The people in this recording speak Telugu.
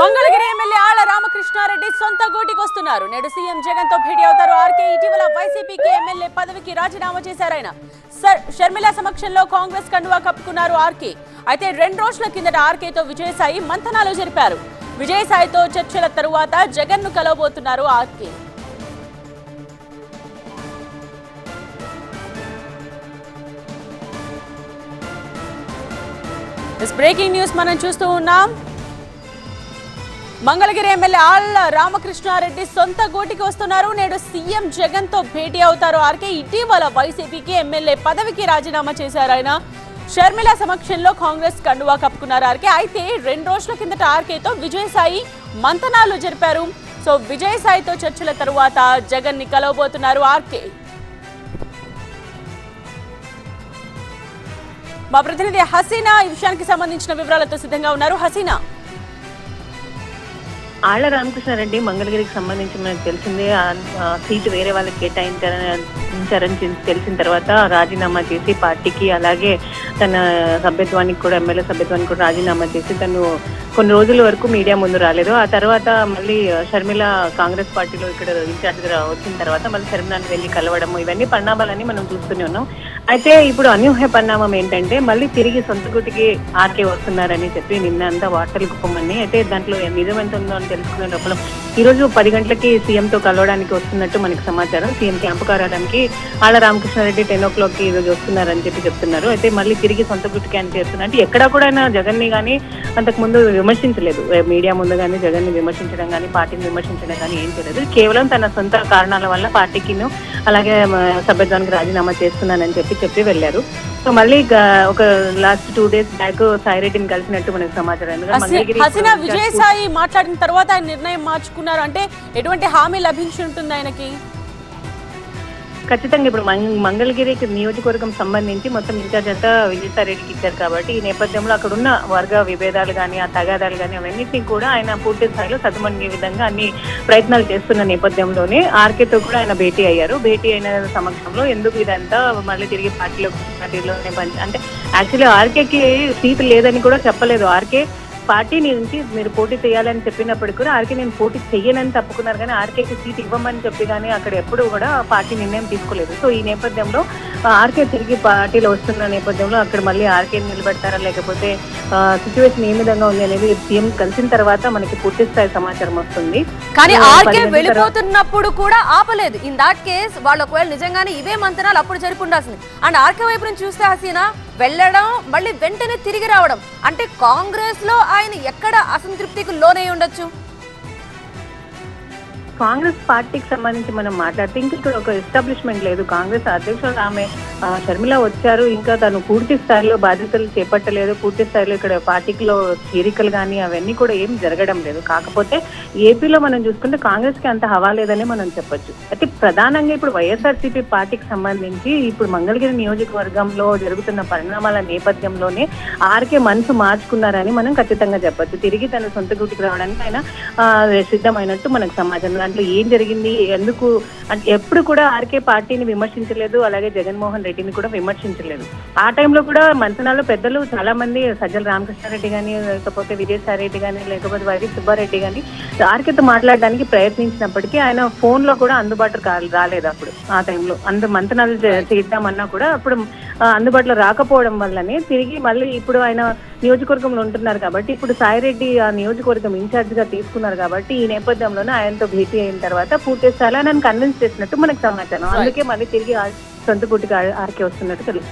మంగళగిరి ఎమ్మెల్యే ఆళ్ళ రామకృష్ణారెడ్డి సొంత గూటికి వస్తున్నారు. నేడు సీఎం జగన్తో భేటీ అవుతారు ఆర్కే. ఇటీవల వైసీపీకి ఎమ్మెల్యే పదవికి రాజీనామా చేశారు ఆయన. సర్- షర్మిల సమక్షంలో కాంగ్రెస్ కండువా కప్పుకున్నారు ఆర్కే. అయితే రెండు రోజుల కిందట ఆర్కేతో విజయసాయి మంథనాలు జరిపారు. విజయసాయితో చర్చల తరువాత జగన్ను కలవబోతున్నారు ఆర్కే. బ్రేకింగ్ న్యూస్ మనం చూస్తూ ఉన్నాం. మంగళగిరి ఎమ్మెల్యే ఆళ్ళ రామకృష్ణారెడ్డి సొంత గూటికి వస్తున్నారు. నేడు సీఎం జగన్తో భేటీ అవుతారు. ఆర్కే ఇటీవల వైసీపీకి ఎమ్మెల్యే పదవికి రాజీనామా చేశారు ఆయన. షర్మిల సమక్షంలో కాంగ్రెస్ కండువా కప్పుకున్నారు ఆర్కే. అయితే రెండు రోజుల కిందట ఆర్కేతో విజయసాయి మంతనాలు జరిపారు. సో విజయసాయితో చర్చల తరువాత జగన్ని కలవబోతున్నారు ఆర్కే. మా ప్రతినిధి హసీనా ఈ విషయానికి సంబంధించిన వివరాలతో సిద్ధంగా ఉన్నారు. హసీనా. ఆళ్ళ రామకృష్ణారెడ్డి మంగళగిరికి సంబంధించి మనకు తెలిసిందే సీటు వేరే వాళ్ళకి కేటాయించారని తెలిసిన తర్వాత రాజీనామా చేసి పార్టీకి అలాగే తన సభ్యత్వానికి కూడా ఎమ్మెల్యే సభ్యత్వానికి కూడా రాజీనామా చేసి తను కొన్ని రోజుల వరకు మీడియా ముందు రాలేదు. ఆ తర్వాత మళ్ళీ షర్మిల కాంగ్రెస్ పార్టీలో ఇక్కడ ఇన్ఛార్జ్గా వచ్చిన తర్వాత మళ్ళీ షర్మిలాని వెళ్ళి కలవడం ఇవన్నీ పరిణామాలని మనం చూస్తూనే ఉన్నాం. అయితే ఇప్పుడు అనూహ్య పరిణామం ఏంటంటే మళ్ళీ తిరిగి సొంత గుటికి ఆర్కే వస్తున్నారని చెప్పి నిన్న అంతా వార్తలు కుప్పమని అయితే దాంట్లో నిజం ఎంత ఉందో అని తెలుసుకునే లోపల ఈ రోజు పది గంటలకి సీఎంతో కలవడానికి వస్తున్నట్టు మనకి సమాచారం. సీఎం క్యాంపు కార్యాలయానికి ఆళ్ళ రామకృష్ణారెడ్డి టెన్ ఓ క్లాక్ ఈరోజు ఈ రోజు వస్తున్నారని చెప్పి చెప్తున్నారు. అయితే మళ్ళీ తిరిగి సొంత గుటికి అని చేస్తున్నారు అంటే ఎక్కడా కూడా జగన్ని జగన్ని కానీ అంతకు ముందు విమర్శించలేదు. మీడియా ముందు కానీ జగన్ని విమర్శించడం కానీ పార్టీని విమర్శించడం కానీ ఏం చేయలేదు. కేవలం తన సొంత కారణాల వల్ల పార్టీకిను అలాగే సభ్యత్వానికి రాజీనామా చేస్తున్నానని చెప్పి చెప్పి వెళ్ళారు. సో మళ్ళీ ఒక లాస్ట్ టూ డేస్ బ్యాక్ సాయిరెడ్డిని కలిసినట్టు మనకి సమాచారం. హసీనా విజయసాయి మాట్లాడిన తర్వాత ఆయన నిర్ణయం మార్చుకున్నారు. అంటే ఎటువంటి హామీ లభించి ఉంటుంది ఆయనకి? ఖచ్చితంగా ఇప్పుడు మంగ- మంగళగిరికి నియోజకవర్గం సంబంధించి మొత్తం ఇన్ఛార్జ్ అంతా విజయసాయిరెడ్డికి ఇచ్చారు కాబట్టి ఈ నేపథ్యంలో అక్కడ ఉన్న వర్గ విభేదాలు కానీ ఆ తగాదాలు కానీ అవన్నింటినీ కూడా ఆయన పూర్తి స్థాయిలో సతుమణిగే విధంగా అన్ని ప్రయత్నాలు చేస్తున్న నేపథ్యంలోనే ఆర్కేతో కూడా ఆయన భేటీ అయ్యారు. భేటీ అయిన సమక్షంలో ఎందుకు ఇదంతా మళ్ళీ తిరిగి పార్టీలో పార్టీలోనే అంటే యాక్చువల్లీ ఆర్కేకి సీట్ లేదని కూడా చెప్పలేదు. ఆర్కే పార్టీ నుంచి మీరు పోటీ చేయాలని చెప్పినప్పుడు కూడా ఆర్కే నేను పోటీ చెయ్యనని తప్పుకున్నారు కానీ ఆర్కేకి సీట్ ఇవ్వమని చెప్పి కానీ అక్కడ ఎప్పుడు కూడా పార్టీ నిర్ణయం తీసుకోలేదు. సో ఈ నేపథ్యంలో ఆర్కే తిరిగి పార్టీలో వస్తున్న నేపథ్యంలో అక్కడ మళ్ళీ ఆర్కే నిలబెడతారా? లేకపోతే సిచ్యువేషన్ ఏ విధంగా ఉంది అనేది సీఎం కలిసిన తర్వాత మనకి పూర్తి స్థాయి సమాచారం వస్తుంది. కానీ ఆర్కే వెళ్ళిపోతున్నప్పుడు కూడా ఆపలేదు. ఇన్ దాట్ కేస్ వాళ్ళు ఒకవేళ నిజంగానే ఇవే మంతనాలు అప్పుడు జరిపి ఉండాల్సింది. అండ్ ఆర్కే వైపు నుంచి చూస్తే హసీనా వెళ్ళడం మళ్ళీ వెంటనే తిరిగి రావడం. అంటే కాంగ్రెస్లో ఆయన ఎక్కడ అసంతృప్తికి లోనై ఉండొచ్చు? కాంగ్రెస్ పార్టీకి సంబంధించి మనం మాట్లాడితే ఇంక ఇక్కడ ఒక ఎస్టాబ్లిష్మెంట్ లేదు. కాంగ్రెస్ అధ్యక్షుడు ఆమె షర్మిల వచ్చారు. ఇంకా తను పూర్తి స్థాయిలో బాధ్యతలు చేపట్టలేదు. పూర్తి స్థాయిలో ఇక్కడ పార్టీలో చేరికలు కానీ అవన్నీ కూడా ఏం జరగడం లేదు. కాకపోతే ఏపీలో మనం చూసుకుంటే కాంగ్రెస్కి అంత హవా లేదని మనం చెప్పొచ్చు. అయితే ప్రధానంగా ఇప్పుడు వైఎస్ఆర్సీపీ పార్టీకి సంబంధించి ఇప్పుడు మంగళగిరి నియోజకవర్గంలో జరుగుతున్న పరిణామాల నేపథ్యంలోనే ఆర్కే మనసు మార్చుకున్నారని మనం ఖచ్చితంగా చెప్పొచ్చు. తిరిగి తన సొంత గుటికి రావడానికి ఆయన సిద్ధమైనట్టు మనకు సమాజం దాంట్లో ఏం జరిగింది? ఎందుకు? అంటే ఎప్పుడు కూడా ఆర్కే పార్టీని విమర్శించలేదు. అలాగే జగన్మోహన్ రెడ్డిని కూడా విమర్శించలేదు. ఆ టైంలో కూడా మంతనాల్లో పెద్దలు చాలా మంది సజ్జల రామకృష్ణారెడ్డి కానీ లేకపోతే విజయసాయి రెడ్డి కానీ లేకపోతే వైవి సుబ్బారెడ్డి కానీ ఆర్కేతో మాట్లాడడానికి ప్రయత్నించినప్పటికీ ఆయన ఫోన్లో కూడా అందుబాటు కా- రాలేదు అప్పుడు ఆ టైంలో. అందు మంతనాలు చేద్దామన్నా కూడా అప్పుడు అందుబాటులో రాకపోవడం వల్లనే తిరిగి మళ్ళీ ఇప్పుడు ఆయన నియోజకవర్గంలో ఉంటున్నారు కాబట్టి ఇప్పుడు సాయిరెడ్డి ఆ నియోజకవర్గం ఇన్ఛార్జ్గా తీసుకున్నారు కాబట్టి ఈ నేపథ్యంలోనే ఆయనతో భేటీ అయిన తర్వాత పూర్తి స్థాయిలో ఆయన కన్విన్స్ చేసినట్టు మనకు సమాచారం. అందుకే మళ్ళీ తిరిగి సొంత గుట్టిగా ఆర్కే వస్తున్నట్టు తెలుస్తుంది.